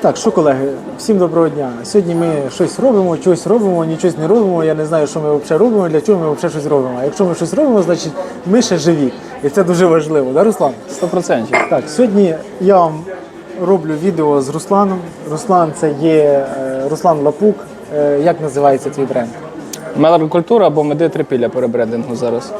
Так, що колеги, всім доброго дня. Сьогодні ми щось робимо, щось робимо, нічого не робимо. Я не знаю, що ми взагалі робимо, для чого ми взагалі щось робимо. А якщо ми щось робимо, значить ми ще живі. І це дуже важливо, да, Руслан? Сто процентів. Так, сьогодні я вам роблю відео з Русланом. Руслан це є е, Руслан Лапук. Е, Як називається твій бренд? Мелагрокультура або меди трипілля по ребрендингу зараз.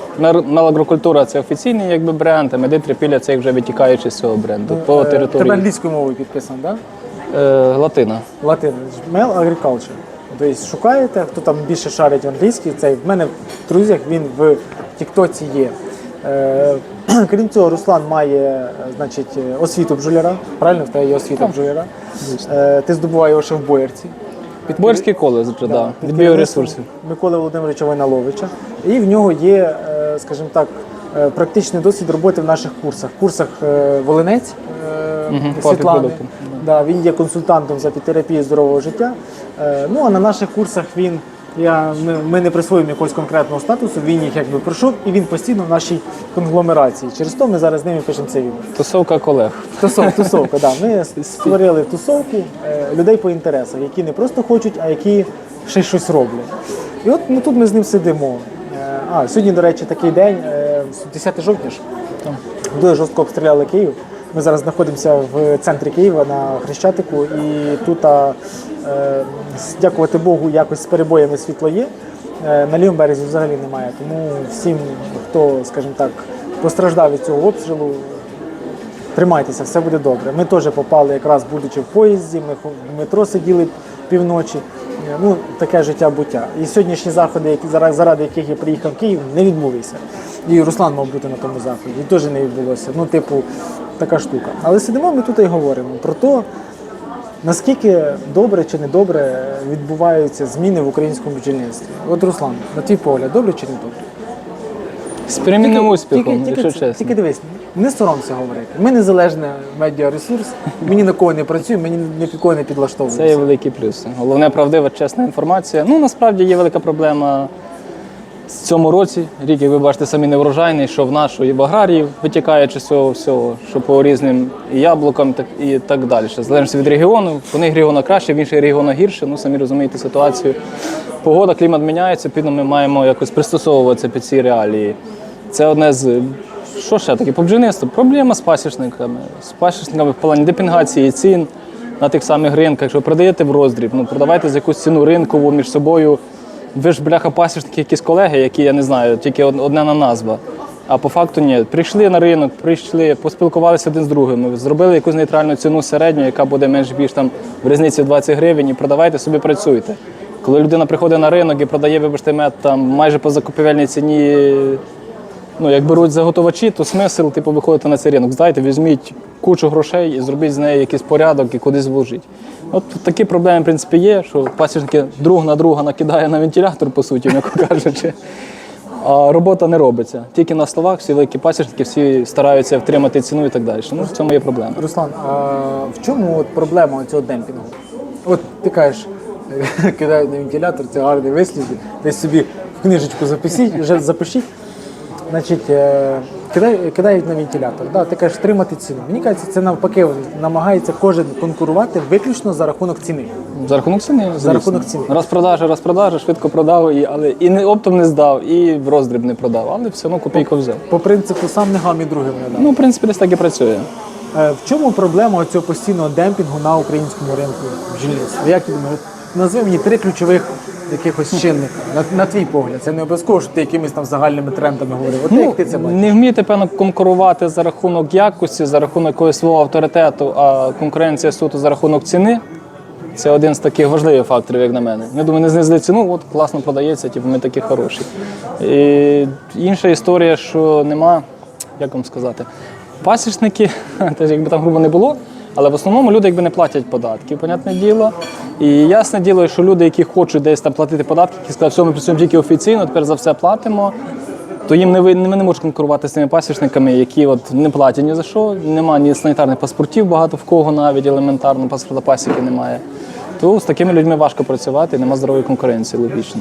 Мелагрокультура це офіційний якби бренд, а меди трипілля це вже витікаючи з цього бренду по Е, Тебе англійською мовою підписано, так? Да? Е, Латина. Латин, Mel Agriculture. Тобто шукаєте, хто там більше шарить в англійській, це в мене в друзях він в Тіктоці є. Е, крім цього, Руслан має е, значить, освіту бджоляра. Правильно, в тебе є освіта бджоляра. Е, ти здобував його ще в Боярці. Під Борський коледж вже, да, від біоресурсів. Миколи Володимировича Войналовича. І в нього є, скажімо так, практичний досвід роботи в наших курсах. В курсах Волинець по Світлани. Да, він є консультантом з апітерапії здорового життя. Е, Ну а на наших курсах він. Я, ми, ми не присвоїмо якогось конкретного статусу, він їх якби пройшов, і він постійно в нашій конгломерації. Через то ми зараз з ними пишемо це відео. Тусовка колег. Тусов, тусовка, да. Ми створили тусовку е, людей по інтересах, які не просто хочуть, а які ще щось роблять. І от ну, тут ми з ним сидимо. Е, А, сьогодні, до речі, такий день, е, 10 жовтня ж. Дуже жорстко обстріляли Київ. Ми зараз знаходимося в центрі Києва на Хрещатику, і тут, е, дякувати Богу, якось з перебоями світло є. Е, На лівому березі взагалі немає. Тому всім, хто, скажімо так, постраждав від цього обстрілу, тримайтеся, все буде добре. Ми теж попали, якраз будучи в поїзді, ми в метро сиділи півночі. Е, Ну, таке життя буття. І сьогоднішні заходи, які заради, яких я приїхав в Київ, не відбулися. І Руслан мав бути на тому заході, і теж не відбулося. Ну, типу, така штука. Але сидимо ми тут і говоримо про те, наскільки добре чи недобре відбуваються зміни в українському бджільництві. От Руслан, на твій погляд, добре чи не добре? З перемінним успіхом, тільки, якщо чесно. тільки дивись, не соромся говорити. Ми незалежний медіаресурс, ми ні на кого не працюємо, ми ні, ні кого не підлаштовуємося. Це є великий плюс. Головне правдива, чесна інформація. Ну насправді є велика проблема в цьому році. Рік, як ви бачите, самі неврожайний, що в нас, що і в аграріїв, витікаючи з цього всього, що по різним яблукам, так і так далі. Залежно від регіону. В одних регіонах краще, в інших регіонах гірше. Ну самі розумієте ситуацію. Погода, клімат міняється, відповідно, ми маємо якось пристосовуватися під ці реалії. Це одне з. Що ще таке? По бджільництву. Проблема з пасічниками. З пасічниками в плані депінгації цін на тих самих ринках. Якщо продаєте в роздріб, ну продавайте за якусь ціну ринкову між собою. Ви ж бляха пасічники, якісь колеги, які я не знаю, тільки одна на назва. А по факту ні. Прийшли на ринок, прийшли, поспілкувалися один з другим, зробили якусь нейтральну ціну середню, яка буде менш більш там в різниці 20 гривень, і продавайте собі працюйте. Коли людина приходить на ринок і продає, вибачте, мед там майже по закупівельній ціні ну, як беруть заготовачі, то смисл типу, виходити на цей ринок. Здайте, візьміть кучу грошей і зробіть з неї якийсь порядок і кудись вложіть. От такі проблеми, в принципі, є, що пасічники друг на друга накидає на вентилятор, по суті, м'яко кажучи. А робота не робиться. Тільки на словах всі великі пасічники, всі стараються втримати ціну і так далі. Ну, в цьому є проблема. Руслан, а в чому от проблема цього демпінгу? От ти кажеш, кидають на вентилятор, це гарний вислів, десь собі в книжечку запишіть, вже запишіть. Значить, е, кидають на вентилятор. Да, ти кажеш, тримати ціну. Мені кажеться, це навпаки намагається кожен конкурувати виключно за рахунок ціни. За рахунок ціни. звісно. рахунок ціни. Розпродажа, розпродажа, швидко продав, і, але і не оптом не здав, і в роздріб не продав, але все одно копійку взяв. По принципу сам не гам і другим не дам. Ну, в принципі, десь так і працює. Е, В чому проблема цього постійного демпінгу на українському ринку бджільництва? Як ти думаєш? Назви мені три ключових якихось чинника. На, на твій погляд. Це не обов'язково, що ти якимись там загальними трендами говорив. От як ти це бачиш? Ну, не вмієте, певно, конкурувати за рахунок якості, за рахунок якогось свого авторитету, а конкуренція суто за рахунок ціни. Це один з таких важливих факторів, як на мене. Я думаю, не знизили ціну, от класно продається, типу, ми такі хороші. І інша історія, що нема, як вам сказати, пасічники, теж якби там грубо не було, але в основному люди якби не платять податків, понятне діло. І ясне діло, що люди, які хочуть десь там платити податки, які сказали, що ми працюємо тільки офіційно, тепер за все платимо то їм не ви- ми не можуть конкурувати з тими пасічниками, які от не платять ні за що, нема ні санітарних паспортів, багато в кого навіть елементарно паспорта пасіки немає. То з такими людьми важко працювати, нема здорової конкуренції, логічно.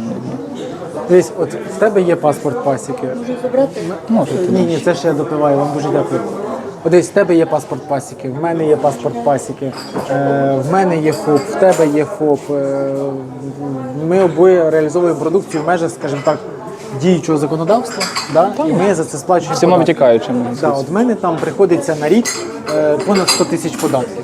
Дивись, от в тебе є паспорт пасіки. Можете. Ні, ні, це ще я допиваю, вам дуже дякую. От десь в тебе є паспорт пасіки, в мене є паспорт пасіки, е, в мене є ФОП, в тебе є ФОП. Е, ми обоє реалізовуємо продукцію в межах, скажімо так, діючого законодавства. Да? І ми за це сплачуємо. Всіма податки. витікаючими. Да, от в мене там приходиться на рік е, понад 100 тисяч податків.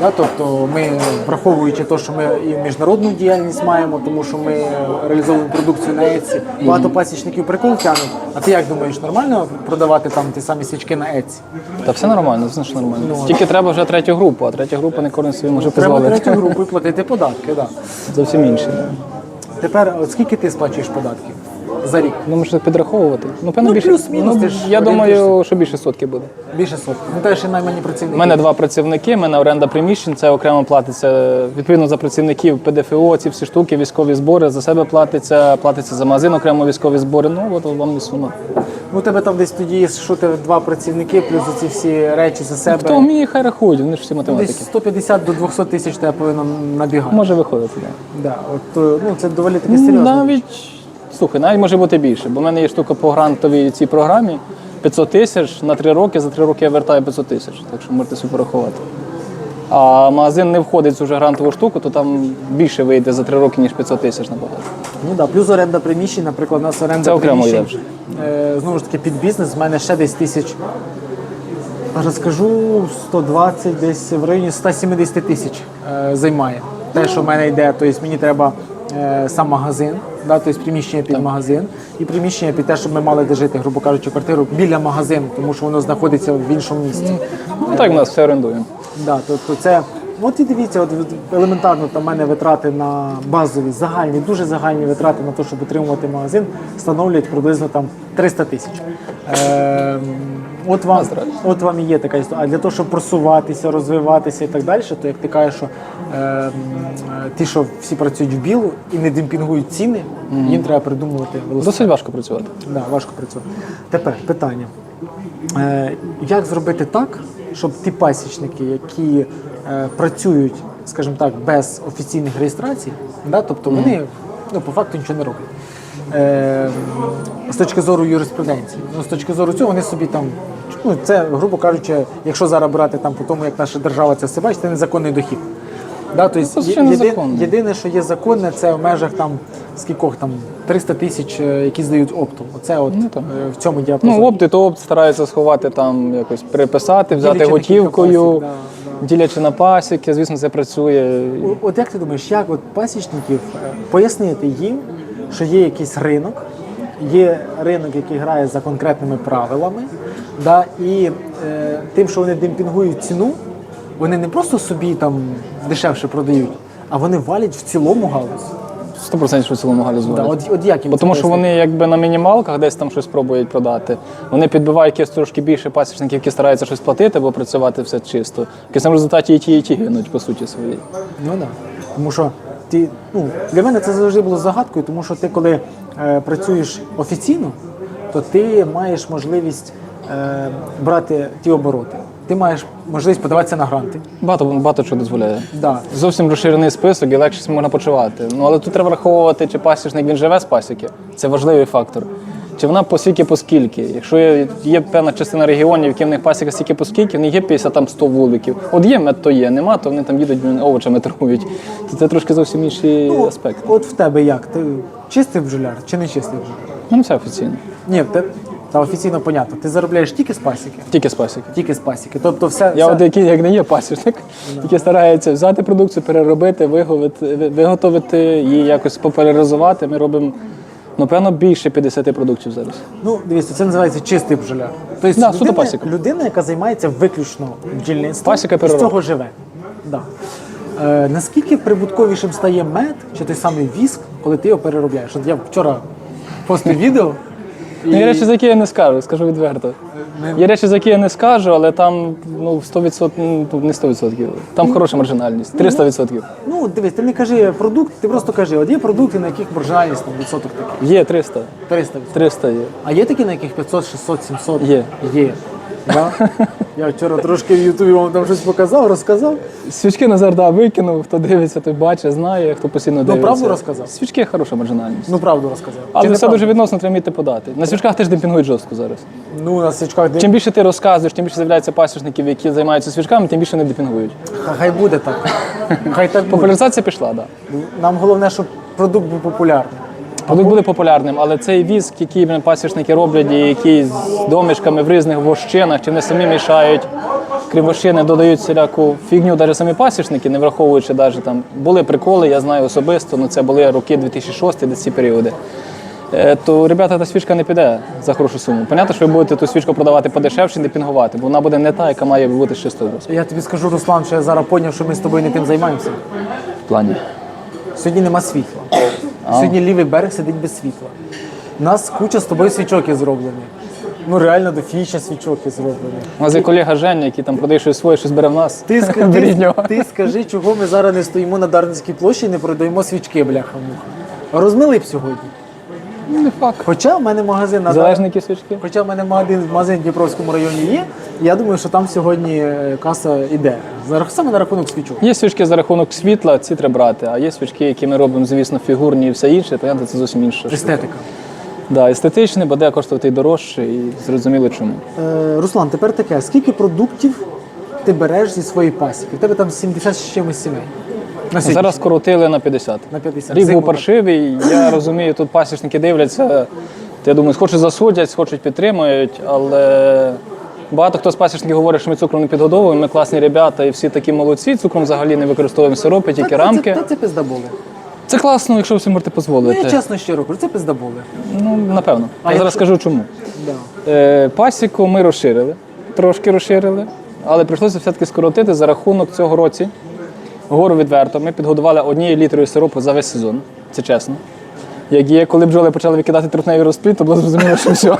Да, тобто ми, враховуючи те, що ми і міжнародну діяльність маємо, тому що ми реалізовуємо продукцію на Etsy, багато пасічників прикол тягнуть. А ти як думаєш, нормально продавати там ті самі свічки на Etsy? Та все нормально, знаєш, нормально. Тільки треба вже третю групу, а третя група не кожен собі може Треба третю групу і платити податки. Да. Зовсім інші. Тепер от скільки ти сплачуєш податків за рік? Ну, може підраховувати. Ну, певно, Ну, більше. плюс-мінус, ну, ти ж я думаю, орієнтуєшся. що більше сотки буде. Більше сотні. Ну теж і наймані працівники. У мене два працівники, в мене оренда приміщень, це окремо платиться. Відповідно за працівників ПДФО, ці всі штуки, військові збори, за себе платиться, платиться за магазин, окремо військові збори. Ну, от вам і сума. Ну, у тебе там десь тоді що ти два працівники, плюс ці всі речі за себе. Хто вміє, хай рахують, вони ж всі Десь математики. 150 до 200 тисяч тебе повинно набігати. Може виходити. так. Да, от, е, ну, це доволі таки серйозно. Навіть слухай, навіть може бути більше, бо в мене є штука по грантовій цій програмі 500 тисяч на 3 роки, за 3 роки я вертаю 500 тисяч, так що можете собі порахувати. А магазин не входить в цю вже грантову штуку, то там більше вийде за 3 роки, ніж 500 тисяч набагато. Ну да, плюс оренда приміщень, наприклад, у нас оренда Це окремо приміщень. йде Е, знову ж таки, під бізнес в мене ще десь тисяч. Зараз скажу 120, десь в районі 170 тисяч е, займає. Те, що в мене йде, тобто мені треба сам магазин, да, тобто приміщення під магазин, і приміщення під те, щоб ми мали де жити, грубо кажучи, квартиру біля магазину, тому що воно знаходиться в іншому місці. Ну так в нас все орендуємо. Да, тобто це. От і дивіться, от елементарно там в мене витрати на базові, загальні, дуже загальні витрати на те, щоб утримувати магазин, становлять приблизно там 300 тисяч. Е, от, вам, от вам і є така історія. А для того, щоб просуватися, розвиватися і так далі, то як ти кажеш, що е, ті, що всі працюють в білу і не демпінгують ціни, їм треба придумувати велосипед. Досить важко працювати. Да, важко працювати. Тепер питання. Е, як зробити так, щоб ті пасічники, які е, працюють, скажімо так, без офіційних реєстрацій, да, тобто вони ну, по факту нічого не роблять. Е, з точки зору юриспруденції. Ну, з точки зору цього вони собі там, ну це, грубо кажучи, якщо зараз брати там по тому, як наша держава це все бачить, це незаконний дохід. Да, тобто, це є- звичайно єди- єдине, що є законне, це в межах там скількох там 300 тисяч, е, які здають оптом. Оце от там. е, в цьому діапазоні. Ну, опти, то опт стараються сховати там, якось переписати, взяти Ділячи на готівкою, пасік, да, ділячи на пасіки, звісно, це працює. О- От як ти думаєш, як от пасічників е, пояснити їм, що є якийсь ринок, є ринок, який грає за конкретними правилами, да, і е, тим, що вони демпінгують ціну, вони не просто собі там дешевше продають, а вони валять в цілому галузь. 100% що в цілому галузі. Да, от, от як їм тому що вони якби на мінімалках десь там щось пробують продати. Вони підбивають якісь трошки більше пасічників, які стараються щось платити, бо працювати все чисто. В кінцевому результаті і ті, і ті гинуть по суті своїй. Ну да. Тому що ти, ну, для мене це завжди було загадкою, тому що ти, коли е, працюєш офіційно, то ти маєш можливість е, брати ті обороти. Ти маєш можливість подаватися на гранти. Багато багато чого дозволяє. Да. Зовсім розширений список і легше себе можна почувати. Ну але тут треба враховувати, чи пасічник він живе з пасіки. Це важливий фактор. Чи вона по скільки по скільки? Якщо є, є певна частина регіонів, які в них пасіка стільки по скільки, в них є 50 там 100 вуликів. От є мед, то є, нема, то вони там їдуть овочами торгують. То це трошки зовсім інший Ну, аспект. От в тебе як? Ти чистий бджоляр чи не чистий бджоляр? Ну це офіційно. Ні, в тебе та офіційно понятно. Ти заробляєш тільки з пасіки. Тільки з пасіки. Тільки з пасіки. Тобто все, Я все... от який як не є пасічник, який старається взяти продукцію, переробити, виготовити, ви- виготовити її якось популяризувати. Ми робимо ну певно більше 50 продуктів зараз. Ну, дивіться, це називається чистий бджоляр. Тобто Да, людина, пасіка. людина, яка займається виключно бджільництвом, Пасіка і з цього живе. Да. Е, наскільки прибутковішим стає мед чи той самий віск, коли ти його переробляєш? От я вчора постив відео. Ну, Є речі, за які я не скажу, скажу відверто. Є речі, за які я не скажу, але там ну 100%, ну, не 100%. Там хороша маржинальність, 300%. Ну, дивись, ти не кажи продукт, ти просто кажи, от є продукти, на яких маржинальність там відсоток такий, Є 300. 300 300 є. А є такі, на яких 500, 600, 700? Є. Є. Да? Я вчора трошки в Ютубі вам там щось показав, розказав. Свічки Назар да, викинув, хто дивиться, той бачить, знає, хто постійно дивиться. правду розказав? Свічки хороша маржинальність. Ну, правду розказав. Але Чи все неправду? дуже відносно треба вміти подати. На свічках теж демпінгують жорстко зараз. Ну, на свічках де... Чим більше ти розказуєш, тим більше з'являється пасічників, які займаються свічками, тим більше вони демпінгують. Ха- Хай буде так. Хай так буде. Популяризація пішла, так. Да. Нам головне, щоб продукт був популярний. Продукт буде популярним, але цей віск, який пасічники роблять, і який з домішками в різних вощинах, чи вони самі мішають, крім вощини, додають всіляку фігню, навіть самі пасічники, не враховуючи навіть там. Були приколи, я знаю особисто, ну це були роки 2006 десь ці періоди. Е, То, ребята, та свічка не піде за хорошу суму. Понятно, що ви будете ту свічку продавати подешевше, не пінгувати, бо вона буде не та, яка має бути з чистого воску. Я тобі скажу, Руслан, що я зараз зрозумів, що ми з тобою не тим займаємося. В плані. Сьогодні нема світла. Сьогодні лівий берег сидить без світла. У нас куча з тобою свічок є зроблені. Ну реально до фіща свічок є зроблені. У нас є колега Женя, який там продає щось своє, щось бере в нас. Ти, ска- Беріть ти, нього. ти скажи, чого ми зараз не стоїмо на Дарницькій площі і не продаємо свічки, бляха-муха. Розмили б сьогодні. Ну, не факт. Хоча в мене магазин на Залежники свічки. Хоча в мене магазин, магазин в Дніпровському районі є, я думаю, що там сьогодні е, каса йде. Саме на рахунок свічок. Є свічки за рахунок світла, ці треба брати, а є свічки, які ми робимо, звісно, фігурні і все інше, понятно, це зовсім інше. Естетика. Да, естетичне, буде коштувати й дорожче, і зрозуміло чому. Е, Руслан, тепер таке: скільки продуктів ти береш зі своєї пасіки? У тебе там 70 з чимось сімей. На. Зараз скоротили на 50. На 50. Рік був паршивий, я розумію, тут пасічники дивляться. Я думаю, хочуть засудять, хочуть підтримують, але багато хто з пасічників говорить, що ми цукром не підгодовуємо, ми класні ребята і всі такі молодці. Цукром взагалі не використовуємо сиропи, тільки рамки. Та це пиздаболи. Це класно, якщо ви можете Ну, дозволити. я чесно щиро кажу, це пиздаболи. Ну, напевно. А я зараз якщо- скажу чому. Да. Е, Пасіку ми розширили, трошки розширили, але прийшлося все-таки скоротити за рахунок цього році. Гору відверто. Ми підгодували однією літрою сиропу за весь сезон. Це чесно. Як є, коли бджоли почали викидати трутневий розплід, то було зрозуміло, що все.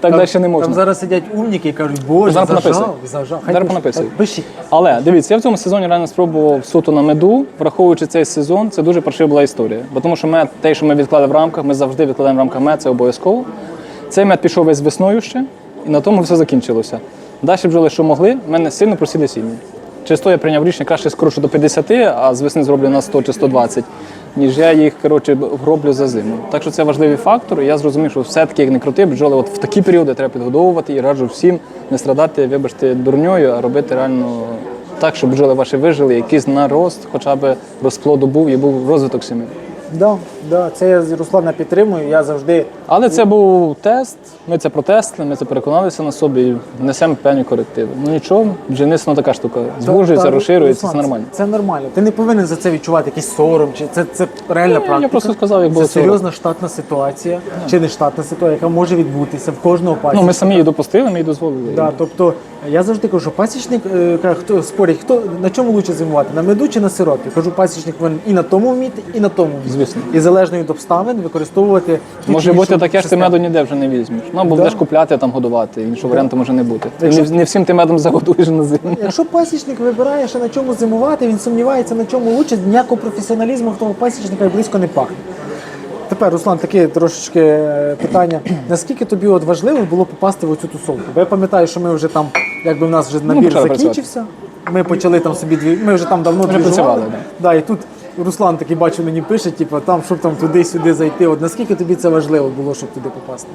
Так далі не Там зараз сидять умніки і кажуть, боже, Зараз зажав, понаписуй. зажав. Хай Зараз. Пишіть. Але дивіться, я в цьому сезоні реально спробував суто на меду, враховуючи цей сезон, це дуже паршива була історія. Бо тому що мед, те, що ми відклали в рамках, ми завжди відкладаємо в рамках мед, це обов'язково. Цей мед пішов весь весною ще, і на тому все закінчилося. Далі бджоли, що могли, в мене сильно просіли сім'ї. Через то я прийняв рішення, краще скорошу до 50, а з весни зроблю на 100 чи 120, ніж я їх коротше, роблю за зиму. Так що це важливий фактор. І я зрозумів, що все-таки як не крути, бджоли от в такі періоди треба підгодовувати і раджу всім не страдати, вибачте, дурньою, а робити реально так, щоб бджоли ваші вижили, якийсь нарост, хоча б розплоду був і був розвиток сім'ї. Да, да, це я Руслана підтримую. Я завжди Але це був тест. Ми це протестили, ми це переконалися на собі і несемо певні корективи. Ну нічого, бджільництво така штука. Звужується, Та, розширюється, Руслан, це нормально. Це нормально. Ти не повинен за це відчувати якийсь сором. Чи це, це реальна я практика. просто сказав, як було Це цього серйозна штатна ситуація, чи не штатна ситуація, яка може відбутися в кожного пасічника. Ну, ми самі її допустили, ми її дозволили. Да, тобто я завжди кажу, що пасічник е, каже, хто спорять, хто на чому лучше зимувати? На меду чи на сиропі? Кажу, пасічник повинен і на тому вміти, і на тому вміти. Звісно. І залежно від обставин використовувати ту Може чи бути іншу таке, що ти систему. меду ніде вже не візьмеш. Ну, або Да. будеш купляти там годувати, іншого варіанту може не бути. І Якщо- не, не всім ти медом загодуєш на зиму. Якщо пасічник вибирає, що на чому зимувати, він сумнівається, на чому лучше, ніякого професіоналізму в того пасічника й близько не пахне. Тепер, Руслан, таке трошечки е, питання. Наскільки тобі от важливо було попасти в оцю тусовку? Бо я пам'ятаю, що ми вже там, якби в нас вже набір почали закінчився. Ми почали там собі дві. Ми вже там давно Вже двіжували. працювали, Да, і тут Руслан такий бачу, мені пише, типу, там, щоб там туди-сюди зайти. От наскільки тобі це важливо було, щоб туди попасти?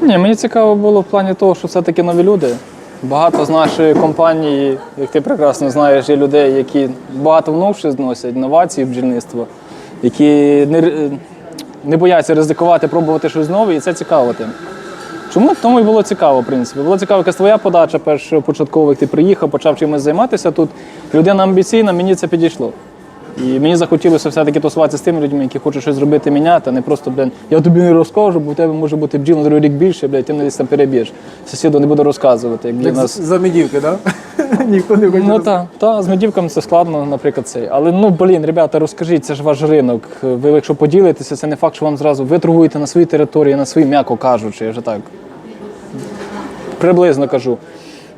Ні, мені цікаво було в плані того, що це такі нові люди. Багато з нашої компанії, як ти прекрасно знаєш, є людей, які багато новші зносять, новації бджільництво, які не, не бояться ризикувати, пробувати щось нове, і це цікаво тим. Чому? Тому і було цікаво, в принципі. Було цікаво, якась твоя подача першопочаткова, як ти приїхав, почав чимось займатися тут. Людина амбіційна, мені це підійшло. І мені захотілося все-таки тусуватися з тими людьми, які хочуть щось зробити, міняти, а не просто, блін, я тобі не розкажу, бо в тебе може бути бджіл на другий рік більше, блядь, ти мене десь там переб'єш. Сусіду не буду розказувати, як для нас. за медівки, так? Да? Ніхто не хоче. Ну роз- так, та, з медівками це складно, наприклад, цей. Але ну блін, ребята, розкажіть, це ж ваш ринок. Ви, якщо поділитеся, це не факт, що вам зразу ви торгуєте на своїй території, на своїй, м'яко кажучи, я вже так. Приблизно кажу.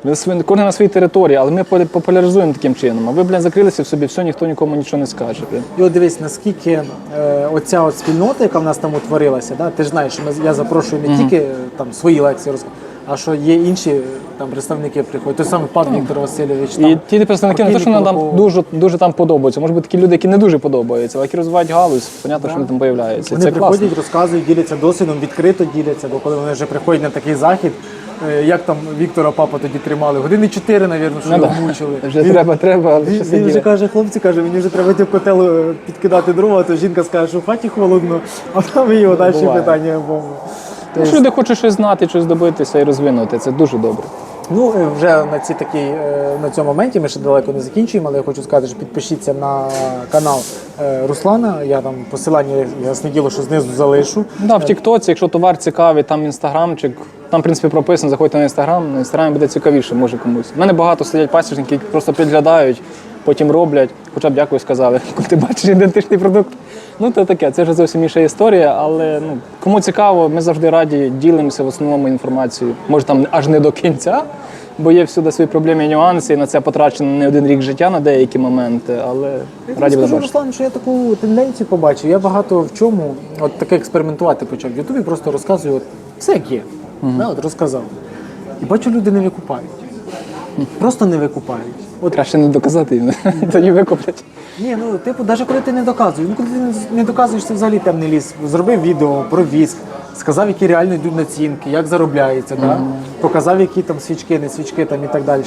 Сви- Кожен на своїй території, але ми популяризуємо таким чином. А ви, блін, закрилися в собі, все, ніхто нікому нічого не скаже. І от дивись, наскільки е, оця от спільнота, яка в нас там утворилася, да? ти ж знаєш, що ми, я запрошую не тільки е, там свої лекції розказувати, а що є інші там представники приходять. Той самий пан Віктор Васильович. І ті представники не те, що нам там дуже, дуже там подобаються. Може бути такі люди, які не дуже подобаються, але які розвивають галузь, понятно, що вони там появляються. Вони Це приходять, класно. розказують, діляться досвідом, відкрито діляться, бо коли вони вже приходять на такий захід, як там Віктора папа тоді тримали, години чотири, навірно, що Ну, його мучили. Вже Він- треба, треба, але Він, ще він вже каже, хлопці каже, мені вже треба йти в котел е, підкидати дрова, а то жінка скаже, що в хаті холодно, а там його далі питання бомби. Якщо люди хочуть щось знати, щось добитися і розвинути, це дуже добре. Ну, вже на цій такій, е, на цьому моменті ми ще далеко не закінчуємо, але я хочу сказати, що підпишіться на канал е, Руслана. Я там посилання ясне діло, що знизу залишу. Да, в Тіктоці, якщо товар цікавий, там інстаграмчик, там, в принципі, прописано, заходьте на інстаграм, на інстаграмі буде цікавіше, може комусь. У мене багато сидять пасічники, які просто підглядають, потім роблять, хоча б дякую сказали, коли ти бачиш ідентичний продукт. Ну, то таке, це вже зовсім інша історія, але ну, кому цікаво, ми завжди раді ділимося в основному інформацією. Може там аж не до кінця, бо є всюди свої проблеми і нюанси, і на це потрачено не один рік життя на деякі моменти, але Я раді скажу. Руслан, що я таку тенденцію побачив. Я багато в чому от таке експериментувати почав. В Ютубі просто розказую от, все як є. Да, от розказав. І бачу, люди не викупають. Просто не викупають. От Краще не доказати їм, тоді викуплять. Ні, ну типу, навіть коли ти не доказуєш, ну коли ти не доказуєш, це взагалі темний ліс. Зробив відео про віск, сказав, які реально йдуть націнки, як заробляється, да? показав, які там свічки, не свічки там і так далі.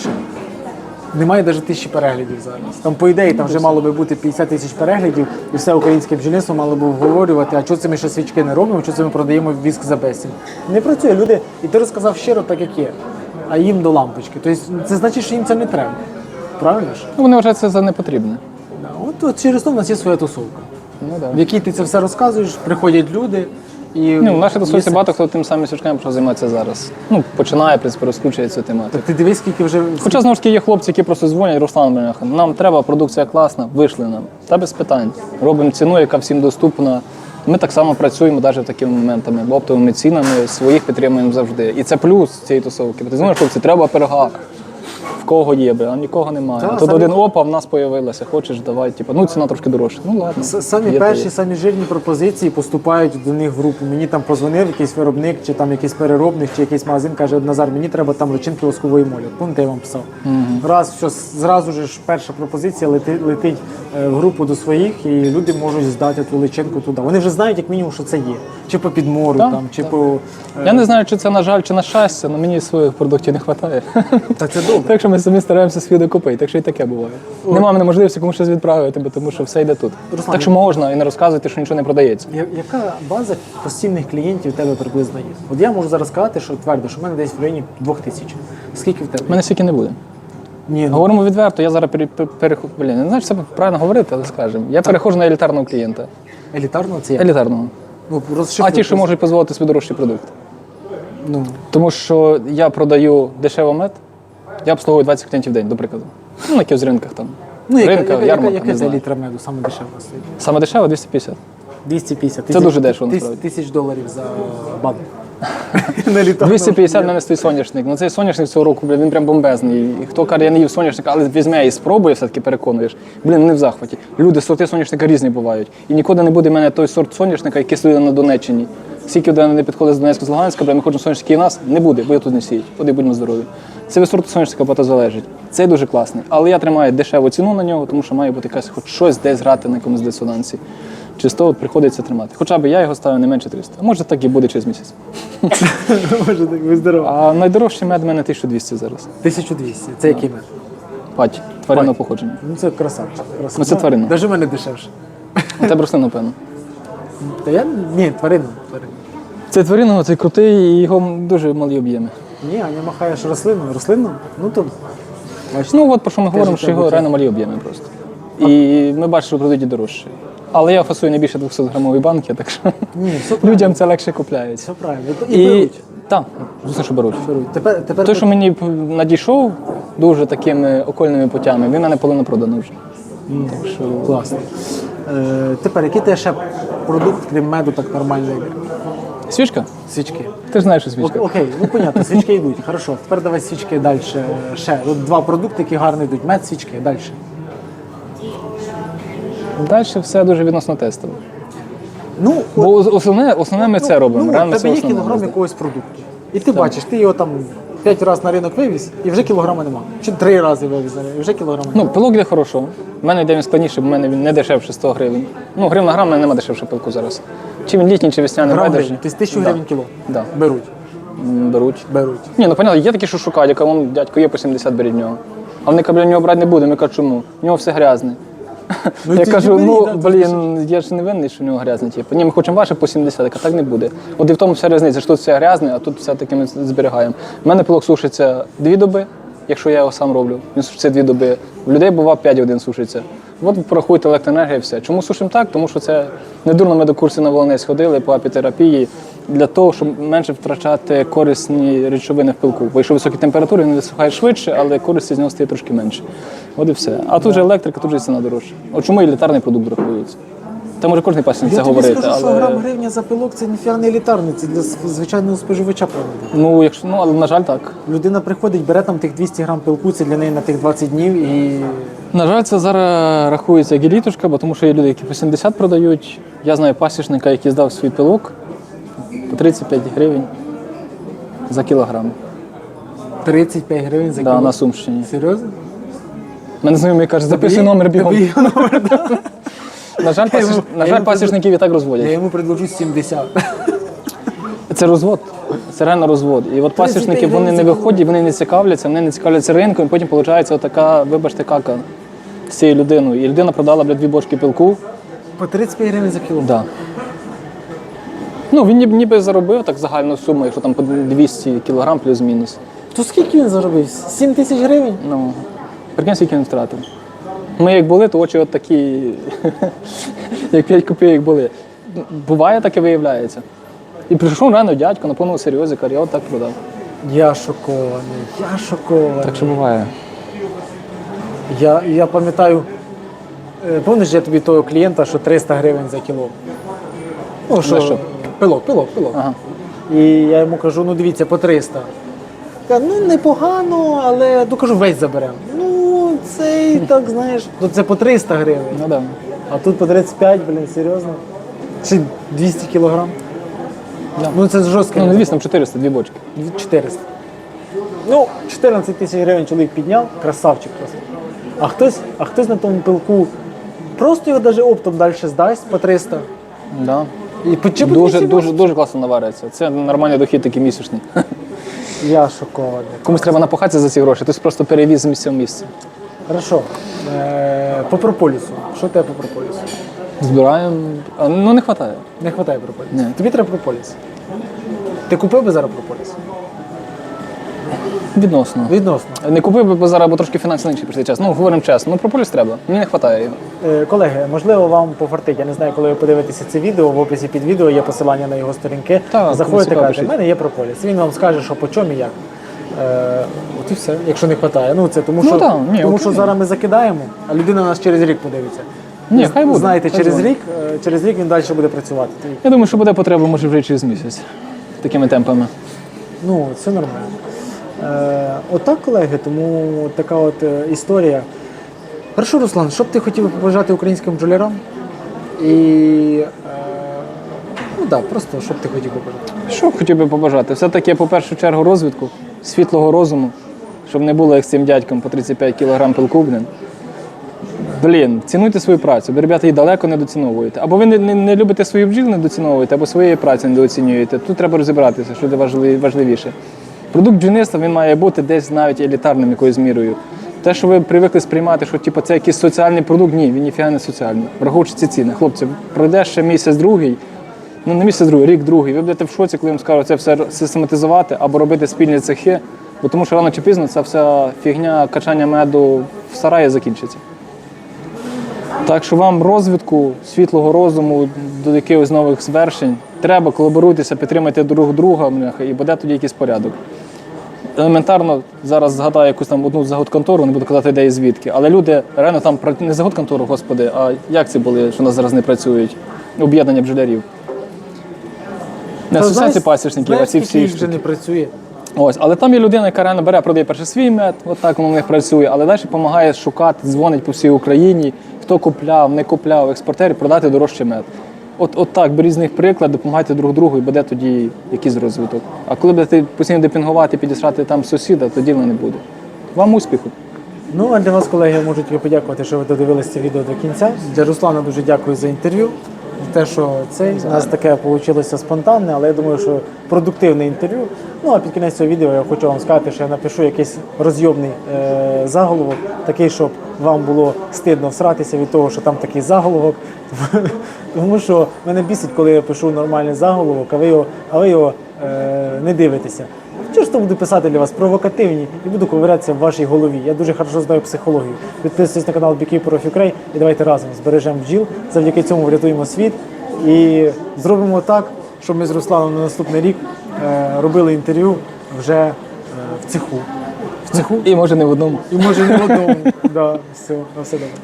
Немає навіть тисячі переглядів зараз. Там, по ідеї, там вже мало би бути 50 тисяч переглядів, і все українське бджільництво мало би обговорювати, а чого це ми ще свічки не робимо, що це ми продаємо віск за безцінь. Не працює. Люди, і ти розказав щиро так, як є, а їм до лампочки. Тобто це значить, що їм це не треба. Правильно ж? Ну, вони вважають це за непотрібне. Да, От, от через то в нас є своя тусовка, Ну, да. в якій ти це все розказуєш, приходять люди. І Ну, в нашій тусовці багато хто тим самим свічками почав займатися зараз. Ну, починає, в принципі, розкручує цю тематику. Ти дивись, скільки вже Хоча знову ж таки є хлопці, які просто дзвонять, Руслан Бляха, нам треба, продукція класна, вийшли нам. Та без питань. Робимо ціну, яка всім доступна. Ми так само працюємо навіть такими моментами, оптовими цінами, своїх підтримуємо завжди. І це плюс цієї тусовки. Бо Ти знаєш, хлопці, треба пирога. Кого є, бля, а нікого немає. Та, Тут самі- один опа, в нас появилася, хочеш, давай, типу, ну ціна трошки дорожча. Ну ладно. С- самі є, то перші, є. самі жирні пропозиції поступають до них в групу. Мені там позвонив якийсь виробник, чи там якийсь переробник, чи якийсь магазин каже, Назар, мені треба там личинки воскової молі. Помните, я вам писав. Раз, все, зразу ж перша пропозиція лети, летить е, в групу до своїх, і люди можуть здати ту личинку туди. Вони вже знають, як мінімум, що це є. Чи по підмору, Так, там, чи по. Я не знаю, чи це на жаль, чи на щастя, але мені своїх продуктів не вистачає. Так це добре. Так що ми самі стараємося свій докупити, так що і таке буває. Нема мене можливості комусь щось відправити, бо тому що все йде тут. Руслан, так що можна і не розказуйте, що нічого не продається. Я- Яка база постійних клієнтів у тебе приблизно є? От я можу зараз сказати, що твердо, що в мене десь в районі двох тисяч. Скільки в тебе? У мене стільки не буде. Ні, ну, Говоримо відверто, я зараз пере, Блін, не знаю, чи це правильно говорити, але скажемо. Я переходжу на елітарного клієнта. елітарно це як? Елітарного. Ну, А розшифруй ті, що можуть дозволити собі дорожчий продукт. Ну, Тому що я продаю дешево мед, я обслуговую 20 клієнтів в день, до прикладу. Ну, на якихось ринках там. ну яка, Ринка, яка, ярмарка, яка, не яке це знаю. літра меду, саме дешево стоїть? Саме дешево 250. 250. Це дуже дешево, Тис, насправді. тисяч доларів за банк. На літарну. 250 в мене стоїть соняшник. Ну цей соняшник цього року, блін, він прям бомбезний. І хто каже, я не їв соняшника, але візьме і спробує, все-таки переконуєш. Блін, не в захваті. Люди, сорти соняшника різні бувають. І ніколи не буде в мене той сорт соняшника, який стоїть на Донеччині. Скільки до мене не підходить з Донецька з Луганська, бля, ми хочемо соняшники і нас, не буде, бо я тут не сіють. Ходи, будьмо здорові. Це від сорту соняшника багато залежить. Цей дуже класний. Але я тримаю дешеву ціну на нього, тому що має бути якась хоч щось десь грати на якомусь дисонансі. Чисто от приходиться тримати. Хоча б я його ставлю не менше 300. Може так і буде через місяць. Може, так, ви здорово. А найдорожчий мед в мене 1200 зараз. 1200. Це який мед? Пать, тваринного походження. Ну це красавчик. красавчик. Ну, це тварина. Навіть в мене дешевше. У тебе рослина, напевно. Та я? Ні, тварина. тварина. Це тваринного, цей крутий, і його дуже малі об'єми. Ні, Аня махаєш рослиною. Рослинну? Ну то. Бачите. Ну от про що ми говоримо, що його реально малі об'єми просто. І ми бачимо, що продають і дорожче. Але я фасую не більше 200 грамової банки, так що Ні, все правильно. людям це легше купляється. Все правильно. І, І беруть. так, звісно, що беруть. беруть. Тепер, тепер Той, що мені п- надійшов дуже такими окольними путями, він в мене половина продано вже. Так що Класно. Е, тепер, який ти ще продукт, крім меду, так нормально йде? Свічка? Свічки. Ти ж знаєш, що свічка. О- Окей, ну понятно, свічки йдуть. Хорошо. Тепер давай свічки далі. Ще. От два продукти, які гарно йдуть. Мед, свічки, далі. Далі все дуже відносно тестове. Ну, Бо основне, основне ми це робимо. ну, Реально в це тебе є основне. кілограм якогось продукту. І ти бачиш, ти його там 5 разів на ринок вивіз, і вже кілограма нема. Чи 3 рази вивіз, на ринок, і вже кілограма нема. Ну, пилок йде хорошо. У мене йде він складніше, бо в мене він не дешевше 100 гривень. Ну, гривна грам, в мене немає дешевше пилку зараз. Чи він літній, чи весняний Грам байдуже. гривень, тобто 1000 Да. гривень кіло. Да. Беруть. М, Беруть. Беруть. Ні, ну понятно, є такі, що шукають, яка вон дядько є по 70 беріть в нього. А вони кажуть, нього брати не будемо. Я кажу, чому? У нього все грязне. Ну, я ти кажу, не бери, ну да, блін, я ж не винний, що в нього грязне. Типу. Ні, ми хочемо ваше по 70, я кажу, так не буде. От і в тому вся різниця, що тут все грязне, а тут все-таки ми зберігаємо. У мене пилок сушиться дві доби, якщо я його сам роблю. Він сушиться дві доби. У людей бува 5 годин сушиться. От порахуйте електроенергія і все. Чому сушимо так? Тому що це недурно ми до курсу на волонець ходили по апітерапії для того, щоб менше втрачати корисні речовини в пилку. Бо якщо високі температури, він висухає швидше, але користі з нього стає трошки менше. От і все. А тут же електрика, тут же ціна дорожча. От чому і літарний продукт рахується? Та може кожен пасінник це Я тобі говорити, скажу, що але грам гривня за пилок це ніфіга не елітарний, це для звичайного споживача повинно ну якщо ну але на жаль, так. Людина приходить, бере там тих 200 грам пилку, це для неї на тих 20 днів і На жаль, це зараз рахується як елітушка, бо тому що є люди, які по 70 продають. Я знаю пасічника, який здав свій пилок по 35 гривень за кілограм. 35 гривень за Да, кіло. на Сумщині. Серйозно? Мене знайомий каже, записуй номер бігом. тобі номер, да. На жаль, пасіч... йому- на я жаль, йому пасічників і так Я розводять. йому предложу 70. Це розвод. Це реально розвод. І от пасічники вони не виходять, вони не цікавляться, вони не цікавляться ринком, і потім виходить отака, вибачте, кака з цією людиною. І людина продала бля, дві бочки пилку. По 35 гривень за кіло. Да. Ну, він ніби, ніби заробив так загальну суму, якщо там по 200 кілограм плюс-мінус. То скільки він заробив? 7 тисяч гривень? Ну, прикинь, скільки він втратив. Ми як були, то очі от такі, як 5 копійок були. Буває, таке виявляється. І прийшов реально дядько на повному серйозі, каже, я от так продав. Я шокований, я шокований. Так що буває. Я, я пам'ятаю, е, пам'ятаєш я тобі того клієнта, що 300 гривень за кіло. Ну, що, що? Пилок, пилок, пилок. Ага. І я йому кажу, ну дивіться, по 300. Каже, ну непогано, але ну, кажу, весь заберемо. Ну, це і так, знаєш, ну це по 300 гривень. Ну да. А тут по 35, блін, серйозно. Чи 200 кілограм? Да. Ну це жорстко. Ну, 200, там 400, дві бочки. 400. Ну, 14 тисяч гривень чоловік підняв, красавчик просто. А хтось, а хтось на тому пилку просто його навіть оптом далі здасть по 300. Да. І почему Дуже, 200 дуже, дуже класно навариться. Це нормальний дохід такий місячний. Я шокований. Комусь треба напахатися за ці гроші, хтось просто перевіз з місця в місце. Хорошо. Е, по прополісу. Що тебе по прополісу? Збираємо. А, Ну, не вистачає. Не вистачає прополісу. Ні. Тобі треба прополіс. Ти купив би зараз прополіс? Відносно. Відносно. Не купив би бо зараз, бо трошки фінансово інший прийде час. Ну, говоримо чесно, ну прополіс треба. Мені не вистачає його. Е, Колеги, можливо, вам пофартить. Я не знаю, коли ви подивитеся це відео. В описі під відео є посилання на його сторінки. Так, Заходите, цікаво, кажете, в пишіть. мене є прополіс. Він вам скаже, що по чому і як. Е, от і все, якщо не вистачає. Ну це тому, Ну, що, так, ні, тому окей. що зараз ми закидаємо, а людина нас через рік подивиться. Ні, хай буде. Знаєте, Хай через буде. рік, е, через рік він далі буде працювати. Я думаю, що буде потреба, може, вже через місяць. Такими темпами. Ну, це нормально. Е, отак, колеги, тому така от е, історія. Хорошо, Руслан, що б ти хотів побажати українським бджолярам? І е, ну так, просто що б ти хотів побажати? Що б хотів би побажати? Все-таки, по першу чергу, розвитку, світлого розуму, щоб не було як з цим дядьком по 35 кг пилку, блін. Цінуйте свою працю, бо ребята її далеко недоціновуєте. Або ви не, не, не любите свою бджіл, недоціновуєте, або своєї праці недооцінюєте. Тут треба розібратися, що важливіше. Продукт бджільництва він має бути десь навіть елітарним якоюсь мірою. Те, що ви привикли сприймати, що типу, це якийсь соціальний продукт, ні, він ніфіга не соціальний. Враховуючи ці ціни. Хлопці, пройде ще місяць другий, ну не місяць другий, рік другий. Ви будете в шоці, коли вам скажу це все систематизувати або робити спільні цехи, бо тому що рано чи пізно ця вся фігня качання меду в сараї закінчиться. Так що вам розвитку, світлого розуму до якихось нових звершень треба колаборуйтеся, підтримайте друг друга, і буде тоді якийсь порядок. Елементарно зараз згадаю якусь там одну загодконтору, не буду казати, де і звідки. Але люди реально там не загодконтору, господи, а як це були, що у нас зараз не працюють? Об'єднання бджолярів. Не асоціації пасічників, а ці всі вже не працює. Ось, але там є людина, яка реально бере, продає перше свій мед, от так воно в них працює, але далі допомагає шукати, дзвонить по всій Україні, хто купляв, не купляв, експортерів, продати дорожчий мед. От, от так, беріть з них допомагайте друг другу і буде тоді якийсь розвиток. А коли будете постійно депінгувати, підісрати там сусіда, тоді воно не буде. Вам успіху. Ну а для вас, колеги, можу тільки подякувати, що ви додивилися це відео до кінця. Для Руслана дуже дякую за інтерв'ю. Те, що це у нас таке вийшло спонтанне, але я думаю, що продуктивне інтерв'ю. Ну а під кінець цього відео я хочу вам сказати, що я напишу якийсь розйомний е, заголовок, такий, щоб вам було стидно всратися від того, що там такий заголовок. Тому що мене бісить, коли я пишу нормальний заголовок, а ви його, а ви його е, не дивитеся. Часто буду писати для вас провокативні і буду ковирятися в вашій голові. Я дуже хорошо знаю психологію. Підписуйтесь на канал Beekeeper of Ukraine і давайте разом збережемо бджіл. Завдяки цьому врятуємо світ і зробимо так, щоб ми з Русланом на наступний рік е, робили інтерв'ю вже е, в цеху. В цеху І може не в одному. і може не в одному. Да, все, на все добре.